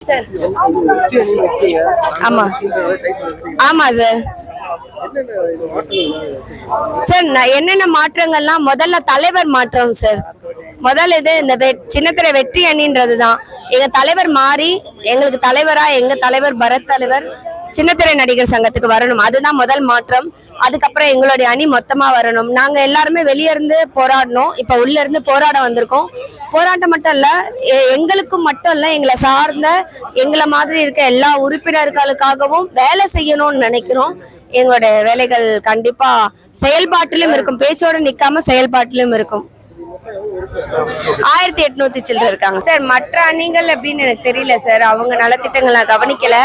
Sir. ஆமா. ஆமா sir. Sir நான் என்னென்ன மாற்றங்கள்லாம் முதல்ல தலைவர் மாற்றம் சார். முதல் இது இந்த வெ- சின்னத்திரை வெற்றி அணின்றது தான் எங்க தலைவர் மாறி எங்களுக்கு தலைவரா எங்க தலைவர் பரத் தலைவர் சின்னத்திரை நடிகர் சங்கத்துக்கு வரணும். அதுதான் முதல் மாற்றம். அதுக்கப்புறம் எங்களுடைய அணி மொத்தமா வரணும். நாங்க எல்லாருமே வெளியே இருந்து போராடணும். இப்ப உள்ள இருந்து போராட வந்திருக்கோம். போராட்டம் மட்டும் இல்ல எ- எங்களுக்கும் மட்டும் இல்ல எங்களை சார்ந்த எங்களை மாதிரி இருக்க எல்லா உறுப்பினர்களுக்காகவும் வேலை செய்யணும்னு நினைக்கிறோம். எங்களுடைய வேலைகள் கண்டிப்பா செயல்பாட்டிலும் இருக்கும். பேச்சோட நிக்காம செயல்பாட்டிலும் இருக்கும். ஆயிரத்தி எட்நூத்தி சில்லற இருக்காங்க. சார் மற்ற அணிகள் அப்படின்னு எனக்கு தெரியல சார். அவங்க நலத்திட்டங்கள் நான் கவனிக்கல.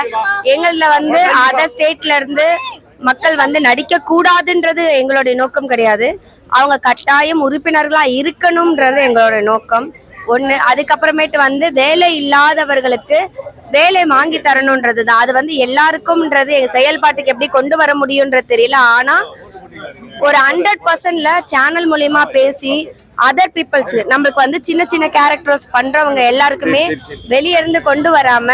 எங்கள வந்து அதர் ஸ்டேட்ல இருந்து மக்கள் வந்து நடிக்க கூடாதுன்றது எங்களுடைய நோக்கம் கிடையாது. அவங்க கட்டாயம் உறுப்பினர்களா இருக்கணும்ன்றது எங்களுடைய நோக்கம். ஒண்ணு அதுக்கப்புறமேட்டு வந்து வேலை இல்லாதவர்களுக்கு வேலை வாங்கி தரணுன்றது தான் அது வந்து எல்லாருக்கும்ன்றது எங்க செயல்பாட்டுக்கு எப்படி கொண்டு வர முடியும்ன்றது தெரியல. ஆனா ஒரு ஹண்ட்ரட் பர்சன்ட்ல சேனல் மூலியமா பேசி அதர் பீப்புள்ஸ் நம்மளுக்கு வந்து சின்ன சின்ன கேரக்டர்ஸ் பண்றவங்க எல்லாருக்குமே வெளிய இருந்து கொண்டு வராம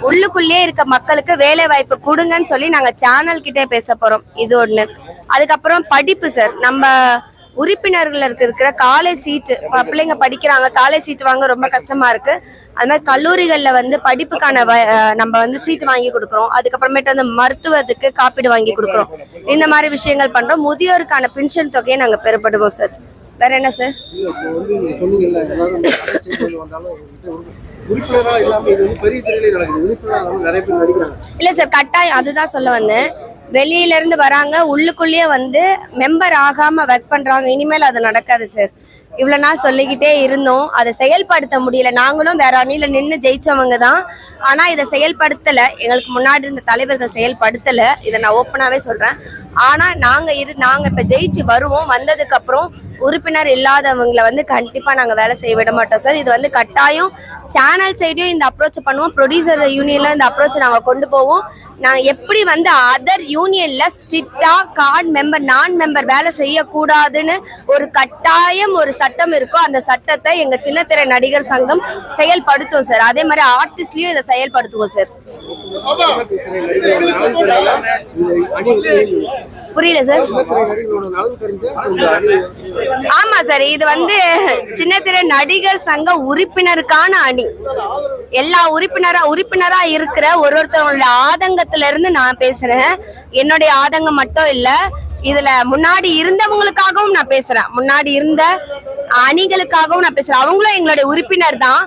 உள்ளுக்குள்ளேயே இருக்க மக்களுக்கு வேலை வாய்ப்பு கொடுங்கன்னு சொல்லி நாங்க சேனல் கிட்டே பேச போறோம். இது ஒண்ணு. அதுக்கப்புறம் படிப்பு சார் நம்ம உறுப்பினர்களுக்கு இருக்கிற காலேஜ் சீட்டு பிள்ளைங்க படிக்கிறாங்க. காலேஜ் சீட் வாங்க ரொம்ப கஷ்டமா இருக்கு. அது மாதிரி கல்லூரிகள்ல வந்து படிப்புக்கான நம்ம வந்து சீட் வாங்கி கொடுக்குறோம். அதுக்கப்புறமேட்டு வந்து மருத்துவத்துக்கு காப்பீடு வாங்கி கொடுக்குறோம். இந்த மாதிரி விஷயங்கள் பண்றோம். முதியோருக்கான பென்ஷன் தொகையை நாங்க பெறப்படுவோம் சார் வேற என்ன சார் இல்ல சார் கட்டாயம் அதுதான் சொல்ல வந்தேன். வெளியில இருந்து வராங்க. உள்ளுக்குள்ளேயே வந்து மெம்பர் ஆகாம ஒர்க் பண்றாங்க இனிமேல் அது நடக்காது சார் இவ்வளவு நாள் சொல்லிக்கிட்டே இருந்தோம். அதை செயல்படுத்த முடியல. நாங்களும் வேற அணியில நின்று ஜெயிச்சவங்க தான். ஆனா இதை செயல்படுத்தல. எங்களுக்கு முன்னாடி இருந்த தலைவர்கள் செயல்படுத்தல. இதை நான் ஓப்பனாவே சொல்றேன். ஆனா நாங்க இரு நாங்க இப்ப ஜெயிச்சு வருவோம். வந்ததுக்கு அப்புறம் உறுப்பினர் இல்லாதவங்களை வந்து கண்டிப்பாக நாங்கள் வேலை செய்ய விட மாட்டோம் சார் இது வந்து கட்டாயம். சேனல் சைடையும் இந்த அப்ரோச் பண்ணுவோம். ப்ரொடியூசர் யூனியனில் இந்த அப்ரோச் நாங்கள் கொண்டு போவோம். நாங்கள் எப்படி வந்து அதர் யூனியனில் ஸ்ட்ரிக்டாக கார்டு மெம்பர் நான் மெம்பர் வேலை செய்யக்கூடாதுன்னு ஒரு கட்டாயம் ஒரு சட்டம் இருக்கோ அந்த சட்டத்தை எங்கள் சின்னத்திரை நடிகர் சங்கம் செயல்படுத்துவோம் சார் அதே மாதிரி ஆர்டிஸ்ட்லேயும் இதை செயல்படுத்துவோம் சார் புரியல சார் ஆமா சார் இது வந்து சின்னத்திரை நடிகர் சங்க உறுப்பினருக்கான அணி. எல்லா உறுப்பினரா உறுப்பினரா இருக்கிற ஒரு ஒருத்தவங்களுடைய ஆதங்கத்துல இருந்து நான் பேசுறேன். என்னுடைய ஆதங்கம் மட்டும் இல்ல இதுல முன்னாடி இருந்தவங்களுக்காகவும் நான் பேசுறேன். முன்னாடி இருந்த அணிகளுக்காகவும் நான் பேசுறேன். அவங்களும் எங்களுடைய உறுப்பினர் தான்.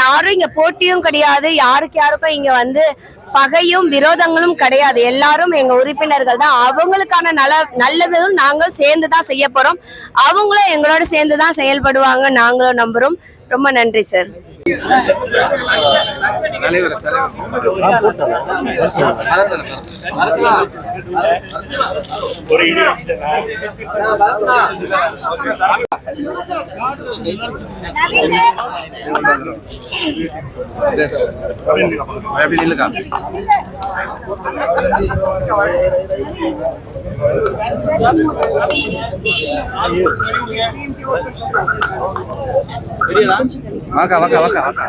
யாரும் இங்க போட்டியும் கிடையாது. யாருக்கு யாருக்கும் இங்க வந்து பகையும் விரோதங்களும் கிடையாது. எல்லாரும் எங்க உறுப்பினர்கள் தான். அவங்களுக்கான நல நல்லதும் நாங்களும் சேர்ந்து தான் செய்ய போறோம். அவங்களும் எங்களோட சேர்ந்து தான் செயல்படுவாங்க. நாங்களும் நம்புறோம். ரொம்ப நன்றி சார். தலைவர் எப்படி நில்லுக்கா வாக்கா வாக்கா வாக்கா வாக்கா.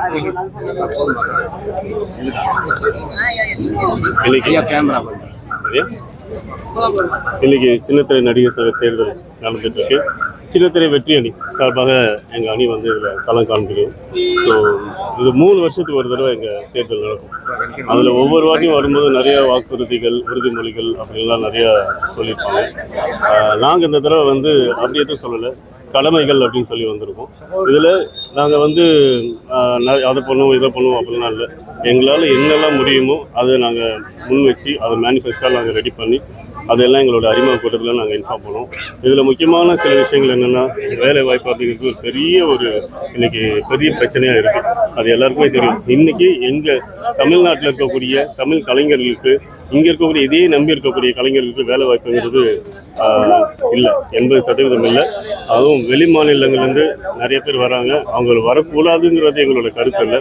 இன்னைக்கு ஐயா கேமரா? இன்னைக்கு சின்னத்திரை நடிகர் சங்க தேர்தல் நடந்துட்டு இருக்கு சின்னத்திரை வெற்றி அணி சார்பாக எங்கள் அணி வந்து இதில் களம் காண்பிக்கும் ஸோ இது மூணு வருஷத்துக்கு ஒரு தடவை எங்கள் தேர்தல் நடக்கும். அதில் ஒவ்வொரு வாட்டியும் வரும்போது நிறைய வாக்குறுதிகள் உறுதிமொழிகள் அப்படின்லாம் நிறைய சொல்லியிருப்பாங்க. நாங்கள் இந்த தடவை வந்து அப்படி எதுவும் சொல்லலை. கடமைகள் அப்படின்னு சொல்லி வந்திருக்கோம். இதில் நாங்கள் வந்து ந- அதை பண்ணுவோம் இதை பண்ணுவோம் அப்படிலாம் இல்லை. எங்களால் என்னெல்லாம் முடியுமோ அதை நாங்கள் முன் வச்சு அதை மேனிஃபெஸ்டாக நாங்கள் ரெடி பண்ணி அதெல்லாம் எங்களோட அறிமுக கூட்டத்தில் நாங்கள் இன்ஃபார்ம் பண்ணுவோம். இதில் முக்கியமான சில விஷயங்கள் என்னென்னா வேலை வாய்ப்பு அப்படிங்கிறது ஒரு பெரிய ஒரு இன்னைக்கு பெரிய பிரச்சனையாக இருக்குது அது எல்லாருக்குமே தெரியும். இன்றைக்கி எங்கள் தமிழ்நாட்டில் இருக்கக்கூடிய தமிழ் கலைஞர்களுக்கு இங்கே இருக்கக்கூடிய இதையே நம்பி இருக்கக்கூடிய கலைஞர்களுக்கு வேலை வாய்ப்புங்கிறது இல்லை. எண்பது சதவீதம் இல்லை. அதுவும் வெளி மாநிலங்கள்லேருந்து நிறைய பேர் வராங்க. அவங்க வரக்கூடாதுங்கிறது எங்களோட கருத்து இல்லை.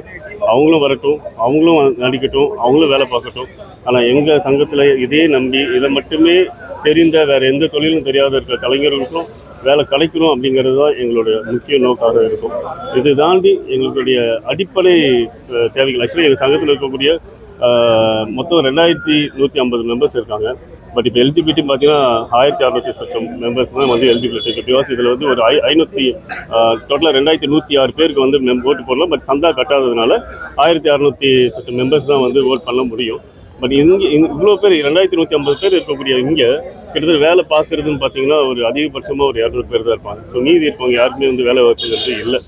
அவங்களும் வரட்டும் அவங்களும் நடிக்கட்டும் அவங்களும் வேலை பார்க்கட்டும். ஆனால் எங்கள் சங்கத்தில் இதே நம்பி இதை மட்டுமே தெரிந்த வேறு எந்த தொழிலும் தெரியாத இருக்கிற கலைஞர்களுக்கும் வேலை கிடைக்கணும் அப்படிங்கிறது தான் எங்களுடைய முக்கிய நோக்காக இருக்கும். இது தாண்டி எங்களுடைய அடிப்படை தேவைகள். ஆக்சுவலி எங்கள் சங்கத்தில் இருக்கக்கூடிய மொத்தம் ரெண்டாயிரத்தி நூற்றி ஐம்பது மெம்பர்ஸ் இருக்காங்க. பட் இப்போ எல்ஜிபிடி பார்த்தீங்கன்னா ஆயிரத்தி அறுநூத்தி சட்டம் மெம்பர்ஸ் தான் வந்து எலிஜிபிலிட்டி பிகாஸ் இதில் வந்து ஒரு ஐ ஐநூற்றி டோட்டலாக ரெண்டாயிரத்தி நூற்றி ஆறு பேருக்கு வந்து மெம் ஓட்டு போடலாம் பட் சந்தா கட்டாததுனால ஆயிரத்தி அறுநூத்தி சட்டம் மெம்பர்ஸ் தான் வந்து ஓட் பண்ண முடியும். பட் இங்கே இவ்வளோ பேர் ரெண்டாயிரத்தி நூற்றி ஐம்பது பேர் இருக்கக்கூடிய இங்கே கிட்டத்தட்ட வேலை பார்க்குறதுன்னு பார்த்தீங்கன்னா ஒரு அதிகபட்சமாக ஒரு இரநூறு பேர் தான் இருப்பாங்க. ஸோ மீதி இருப்பாங்க யாருமே வந்து வேலை வாய்ப்புங்கிறது இல்லை.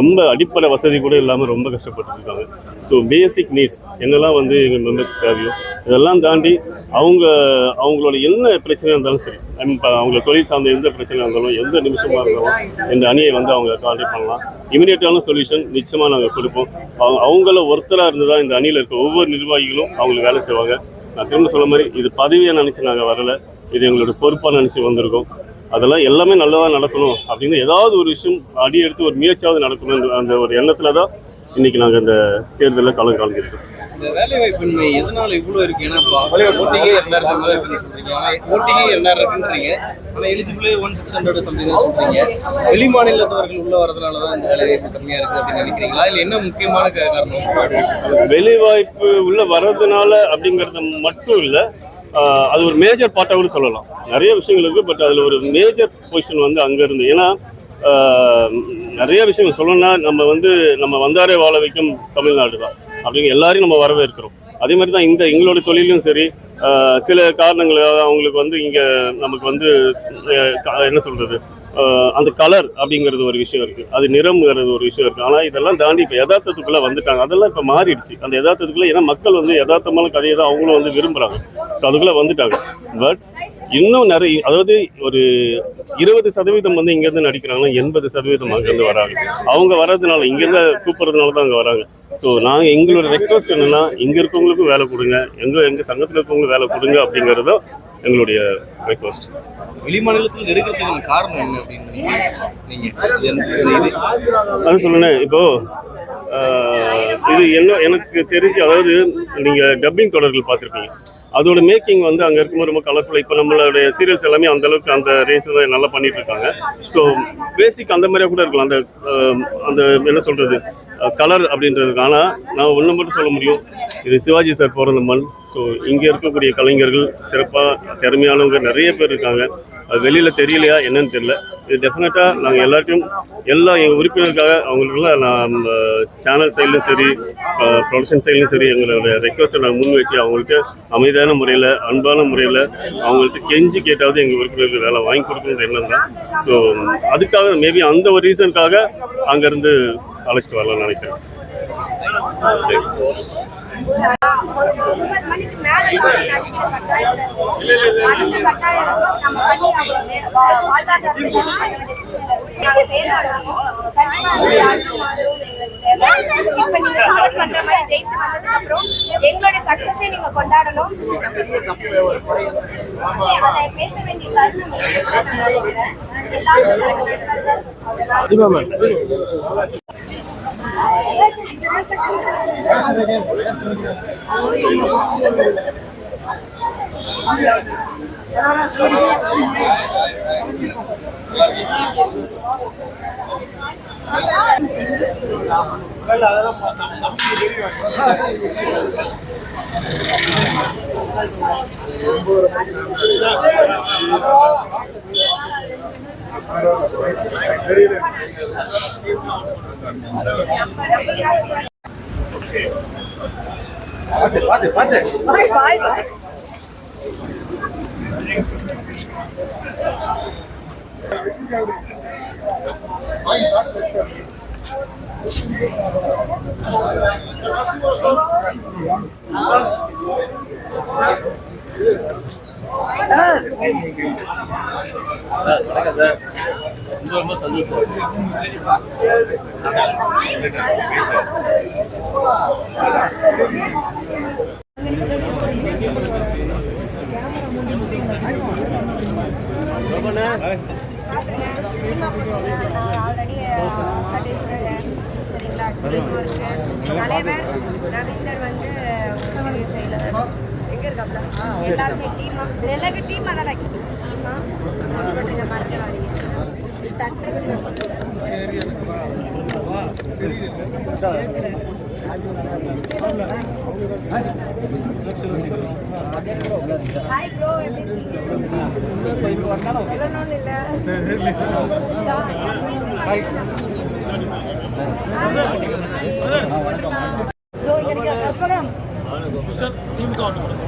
ரொம்ப அடிப்படை வசதி கூட இல்லாமல் ரொம்ப கஷ்டப்பட்டுருக்காங்க. ஸோ பேசிக் நீட்ஸ் என்னெல்லாம் வந்து எங்கள் மெம்பர்ஸ் தேவையோ இதெல்லாம் தாண்டி அவங்க அவங்களோட என்ன பிரச்சனையாக இருந்தாலும் சரி ஐ மீன் அவங்க தொழில் சார்ந்த எந்த பிரச்சனையாக இருந்தாலும் எந்த நிமிஷமாக இருந்தாலும் இந்த அணியை வந்து அவங்க கான்டாக்ட் பண்ணலாம். இமீடியட்டான சொல்யூஷன் நிச்சயமாக நாங்கள் கொடுப்போம். அவங்க அவங்கள ஒருத்தராக இருந்து தான் இந்த அணியில் இருக்க ஒவ்வொரு நிர்வாகிகளும் அவங்களுக்கு வேலை செய்வாங்க. நான் திரும்ப சொல்ல மாதிரி இது பதவியாக நினச்சி நாங்கள் வரல. இது எங்களோட பொறுப்பாக நினச்சி வந்திருக்கோம். அதெல்லாம் எல்லாமே நல்லதாக நடக்கணும் அப்படின்னு ஏதாவது ஒரு விஷயம் அடி எடுத்து ஒரு முயற்சியாவது நடக்கணும் அந்த ஒரு எண்ணத்தில் தான் இன்றைக்கி நாங்கள் இந்த தேர்தலில் கலந்து காண்கிறோம். இந்த வேலை வாய்ப்பின்மை எதனால இவ்வளவு இருக்கு? ஏன்னா ஓட்டிங்கே ரெண்டாயிரத்தி இருக்குன்னு சொல்றீங்க. ஆனா ஓட்டிங்கே ரெண்டாயிரம் இருக்குன்றீங்க. ஆனா எலிஜிபிளே ஒன் சிக்ஸ் ஹண்ட்ரட் சம்திங் தான் சொல்றீங்க. வெளி மாநிலத்தவர்கள் உள்ள வரதுனால தான் இந்த வேலை வாய்ப்பு கம்மியா இருக்கு அப்படின்னு நினைக்கிறீங்களா? இல்ல என்ன முக்கியமான காரணம்? வேலைவாய்ப்பு உள்ள வர்றதுனால அப்படிங்கிறது மட்டும் இல்லை அது ஒரு மேஜர் பார்ட்டாக சொல்லலாம். நிறைய விஷயங்கள் இருக்குது பட் அதில் ஒரு மேஜர் பொசிஷன் வந்து அங்கே இருந்து. ஏன்னா நிறைய விஷயங்கள் சொல்லணும்னா நம்ம வந்து நம்ம வந்தாரே வாழ வைக்கும் தமிழ்நாடு தான். அப்படிங்கிற எல்லாரையும் நம்ம வரவேற்கிறோம். அதே மாதிரி தான் இந்த எங்களோட தொழிலும் சரி ஆஹ், சில காரணங்களாக அவங்களுக்கு வந்து இங்கே நமக்கு வந்து என்ன சொல்கிறது அந்த கலர் அப்படிங்கிறது ஒரு விஷயம் இருக்குது அது நிறம்ங்கிறது ஒரு விஷயம் இருக்குது ஆனால் இதெல்லாம் தாண்டி இப்போ யதார்த்தத்துக்குள்ளே வந்துட்டாங்க. அதெல்லாம் இப்போ மாறிடுச்சு. அந்த யதார்த்தத்துக்குள்ளே ஏன்னா மக்கள் வந்து யதார்த்தமான கதையை தான் அவங்களும் வந்து விரும்புகிறாங்க ஸோ அதுக்குள்ளே வந்துட்டாங்க. பட் இன்னும் நிறைய அதாவது ஒரு இருபது சதவீதம் வந்து இங்கேருந்து நடிக்கிறாங்கன்னா எண்பது சதவீதம் அங்கேருந்து வராங்க. அவங்க வர்றதுனால இங்கேருந்து கூப்பிட்றதுனால தான் அங்கே வராங்க. ஸோ நாங்கள் எங்களோட ரெக்வஸ்ட் என்னென்னா இங்கே இருக்கவங்களுக்கும் வேலை கொடுங்க. எங்கள் எங்கள் சங்கத்தில் இருக்கவங்களுக்கும் வேலை கொடுங்க அப்படிங்கிறது தான் எங்களுடைய ரெக்வஸ்ட் வெளி மாநிலத்தில் எடுக்கிறதுக்கான காரணம் என்ன அப்படின்னு அது சொல்லுனேன். இப்போ இது என்ன எனக்கு தெரிஞ்சு அதாவது நீங்க டப்பிங் தொடர்கள் பார்த்துருப்பீங்க. அதோட மேக்கிங் வந்து அங்க இருக்கும்போது ரொம்ப கலர்ஃபுல்லாக இப்போ நம்மளுடைய சீரியல்ஸ் எல்லாமே அந்த அளவுக்கு அந்த ரேஞ்ச் தான் நல்லா பண்ணிட்டு இருக்காங்க. ஸோ பேசிக் அந்த மாதிரியா கூட இருக்கலாம். அந்த அந்த என்ன சொல்றது? கலர் அப்படின்றதுக்கான நான் ஒன்று மட்டும் சொல்ல முடியும். இது சிவாஜி சார் பிறந்த மண். ஸோ இங்கே இருக்கக்கூடிய கலைஞர்கள் சிறப்பாக திறமையானவங்க நிறைய பேர் இருக்காங்க. அது வெளியில் தெரியலையா என்னன்னு தெரியல. இது டெஃபினட்டாக நாங்கள் எல்லாருக்கும் எல்லா எங்கள் உறுப்பினருக்காக அவங்களுக்குலாம் நான் சேனல் சைட்லையும் சரி ப்ரொடக்ஷன் சைட்லையும் சரி எங்களோட ரெக்வஸ்ட்டை நாங்கள் முன் வச்சு அவங்களுக்கு அமைதியான முறையில் அன்பான முறையில் அவங்கள்ட்ட கெஞ்சி கேட்டாவது எங்கள் உறுப்பினருக்கு வேலை வாங்கி கொடுக்கணுன்ற எண்ணம் தான். ஸோ அதுக்காக மேபி அந்த ஒரு ரீசனுக்காக அங்கேருந்து அழைச்சிட்டு வரலாம்னு நினைக்கிறேன். எங்களுடைய சக்சஸை நீங்க கொண்டாடணும் பேச வேண்டிய தருணம் அதெல்லாம் Pate, pate, pate. Bye, bye, bye. Thank you. Sir வணக்கம் சார் ரொம்ப சந்தோஷம் சரிங்களா தலைவர் ரவீந்தர் வந்து செயலர் எங்க இருக்காப்ல? எல்லாருமே டீமா எல்லாருமே டீமா தான் டீமா இந்த மறக்கிறாதீங்க ஹாய் ப்ரோ சொல்லணும்னு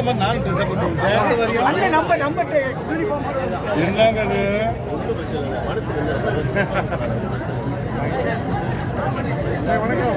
மாதிரி நானும் ட்ரெஸ் போட்டு நம்ம நம்ம என்னங்க அது வணக்கம்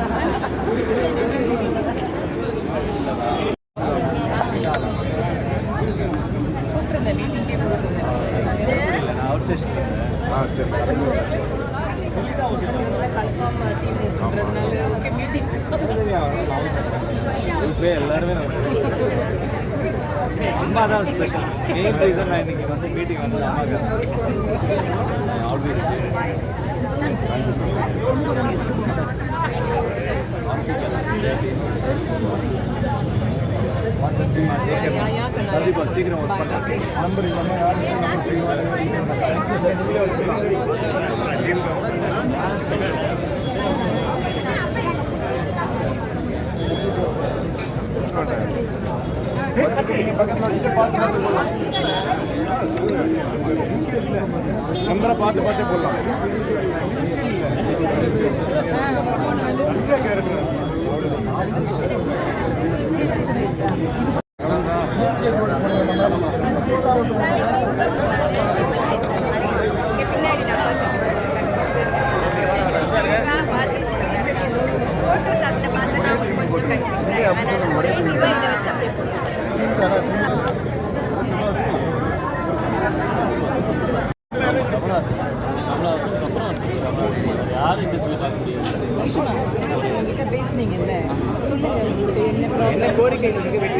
தான் ஸ்பெஷல் மெயின் ரீசன் நான் இன்னைக்கு வந்து மீட்டிங் வந்து அம்மாக்கு ஆல்வேஸ் சந்தீபா சீக்கிரம் ஒர்க் பண்ணுறேன் நம்பர் இல்லாமல் யாரும் நம்பரை பார்த்து பார்த்தே போடலாம். இங்க பின்னாடி ஃபோட்டோஸ் அதில் பார்த்தா நான் கொஞ்சம் கன்ஃபியூஷன் அதனால ஒரே டிவைட வச்சு அப்படியே போட்டுருக்கேன் யாரும் இண்டஸ்ட்ரியில் பார்க்க முடியாது என்கிட்ட பேசுனீங்கல்ல சொல்லுங்க உங்களுடைய என்ன ப்ராப்ளம் கோரிக்கை நீங்க